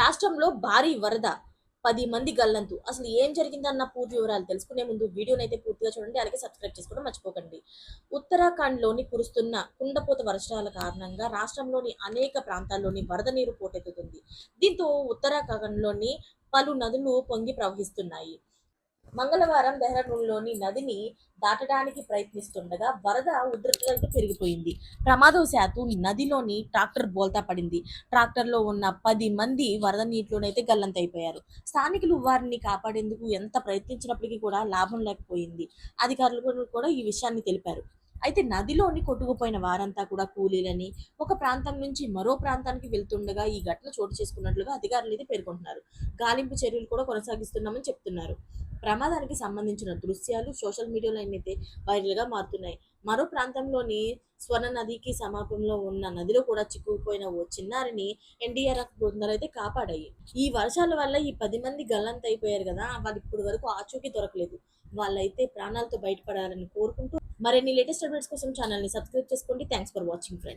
రాష్ట్రంలో భారీ వరద పది మంది గల్లంతు. అసలు ఏం జరిగిందన్న పూర్తి వివరాలు తెలుసుకునే ముందు వీడియోని అయితే పూర్తిగా చూడండి అలాగే సబ్స్క్రైబ్ చేసుకోవడం మర్చిపోకండి. ఉత్తరాఖండ్లోని కురుస్తున్న కుండపోత వర్షాల కారణంగా రాష్ట్రంలోని అనేక ప్రాంతాల్లోని వరద నీరు పోటెత్తుతుంది. దీంతో ఉత్తరాఖండ్లోని పలు నదులు పొంగి ప్రవహిస్తున్నాయి. మంగళవారం దెహ్రాడూన్లోని నదిని దాటడానికి ప్రయత్నిస్తుండగా వరద ఉధృతత పెరిగిపోయింది. ప్రమాదవశాత్తు నదిలోని ట్రాక్టర్ బోల్తా పడింది. ట్రాక్టర్లో ఉన్న పది మంది వరద నీటిలోనైతే గల్లంతైపోయారు స్థానికులు వారిని కాపాడేందుకు ఎంత ప్రయత్నించినప్పటికీ కూడా లాభం లేకపోయింది. అధికారులు కూడా ఈ విషయాన్ని తెలిపారు. అయితే నదిలోని కొట్టుకుపోయిన వారంతా కూడా కూలీలని ఒక ప్రాంతం నుంచి మరో ప్రాంతానికి వెళ్తుండగా ఈ ఘటన చోటు చేసుకున్నట్లుగా అధికారులు అయితే పేర్కొంటున్నారు. గాలింపు చర్యలు కూడా కొనసాగిస్తున్నామని చెప్తున్నారు. ప్రమాదానికి సంబంధించిన దృశ్యాలు సోషల్ మీడియాలో అయితే వైరల్గా మారుతున్నాయి. మరో ప్రాంతంలోని స్వర్ణ నదికి సమీపంలో ఉన్న నదిలో కూడా చిక్కుకుపోయిన ఓ చిన్నారిని ఎన్డీఆర్ఎఫ్ బృందాలు అయితే కాపాడాయి. ఈ వర్షాల వల్ల ఈ పది మంది గల్లంత అయిపోయారు కదా వాళ్ళు ఇప్పటి వరకు ఆచూకీ దొరకలేదు. వాళ్ళైతే ప్రాణాలతో బయటపడాలని కోరుకుంటూ మరిన్ని లేటెస్ట్ అప్డేట్స్ కోసం ఛానల్ని సబ్స్క్రైబ్ చేసుకోండి. Thanks for watching friend